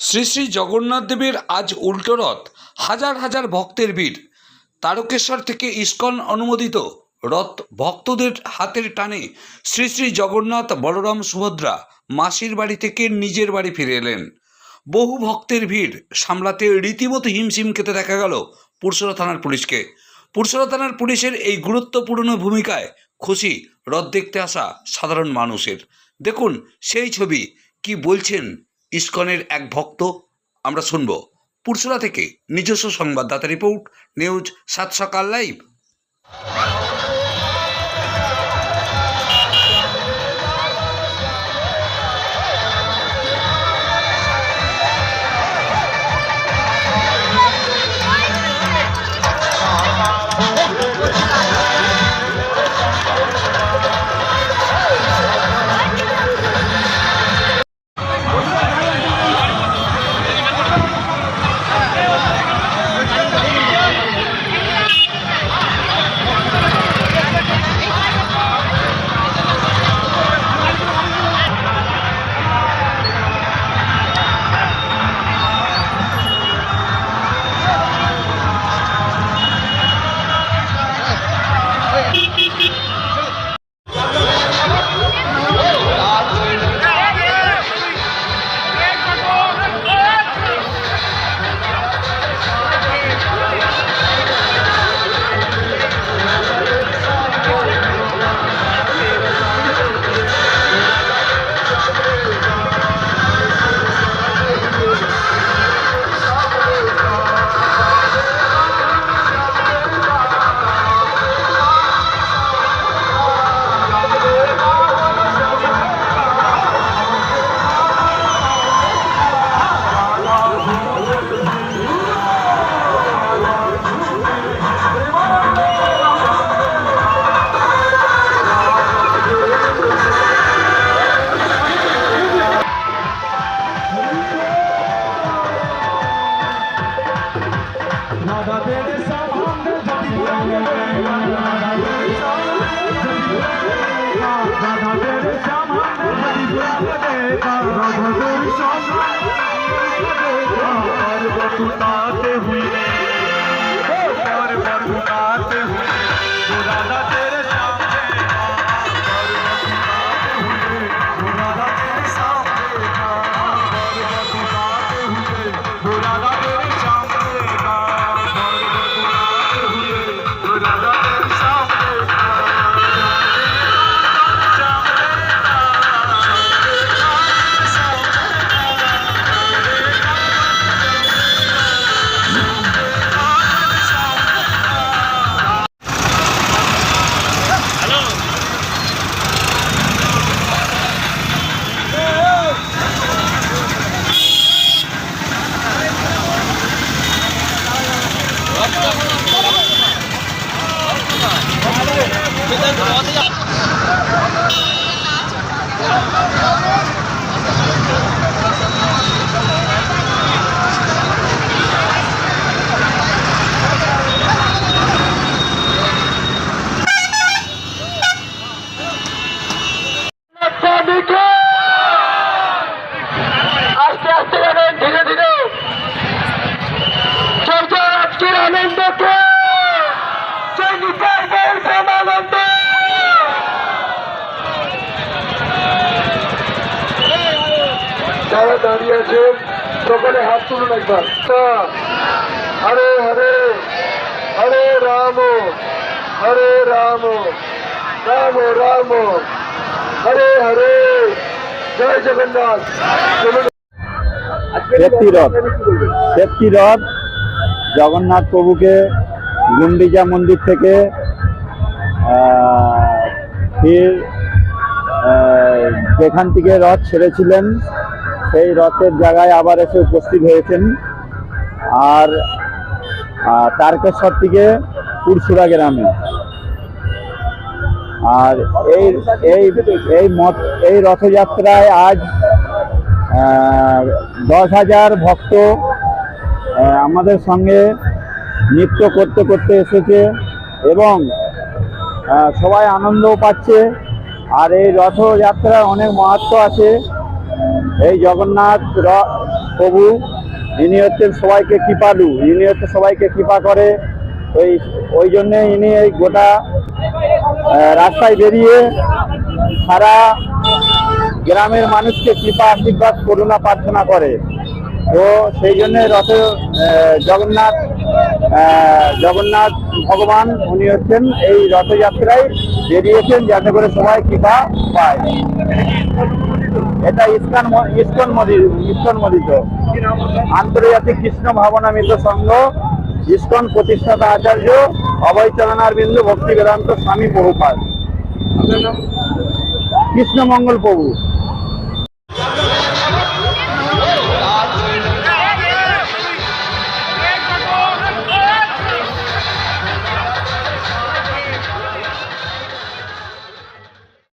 শ্রী শ্রী জগন্নাথ দেবের আজ উল্টো রথ, হাজার হাজার ভক্তের ভিড়। তারকেশ্বর থেকে ইস্কন অনুমোদিত রথ ভক্তদের হাতের টানে শ্রী শ্রী জগন্নাথ বলরাম সুভদ্রা মাসির বাড়ি থেকে নিজের বাড়ি ফিরে এলেন। বহু ভক্তের ভিড় সামলাতে রীতিমতো হিমশিম খেতে দেখা গেল পুরসরা থানার পুলিশকে। পুরসরা থানার পুলিশের এই গুরুত্বপূর্ণ ভূমিকায় খুশি রথ দেখতে আসা সাধারণ মানুষের। দেখুন সেই ছবি, কি বলছেন ইস্কনের এক ভক্ত আমরা শুনব। পুরসুরা থেকে নিজস্ব সংবাদদাতা রিপোর্ট নিউজ সাত সকাল লাইভ। সামনে দাঁড়িয়ে আছেন। সকলে হাত তুলুন একবার। হরে হরে হরে রাম হরে রাম রাম রাম হরে হরে জয় জগন্নাথ। ব্যক্তি রথ। জগন্নাথ প্রভুকে গুন্ডিজা মন্দির থেকে ফির যেখান থেকে রথ ছেড়েছিলেন সেই রথের জায়গায় আবার এসে উপস্থিত হয়েছেন। আর তারকেশ্বর থেকে পুরসুরা গ্রামে। আর এই এই এই মত, এই রথযাত্রায় আজ দশ হাজার ভক্ত আমাদের সঙ্গে নৃত্য করতে করতে এসেছে এবং সবাই আনন্দও পাচ্ছে। আর এই রথযাত্রার অনেক মাহাত্ম আছে। এই জগন্নাথ প্রভু, ইনি হচ্ছেন সবাইকে কৃপালু। ইনি হচ্ছে সবাইকে কৃপা করে। ওই ওই জন্যে ইনি এই গোটা রাস্তায় বেরিয়ে সারা গ্রামের মানুষকে কৃপা, আশীর্বাদ, করুণা, প্রার্থনা করে। তো সেই জন্য রথ জগন্নাথ জগন্নাথ ভগবান, উনি হচ্ছেন এই রথযাত্রায় বেরিয়েছেন যাতে করে সবাই কৃপা পায়। এটা ইস্কন ইস্কন মন্দির ইস্কন মন্দির আন্তর্জাতিক কৃষ্ণ ভাবনামিত সংঘ, ইস্কন প্রতিষ্ঠাতা আচার্য, অভয় চরণার বিন্দু, ভক্তি বেদান্ত স্বামী প্রভুপাদ কৃষ্ণমঙ্গল প্রভু।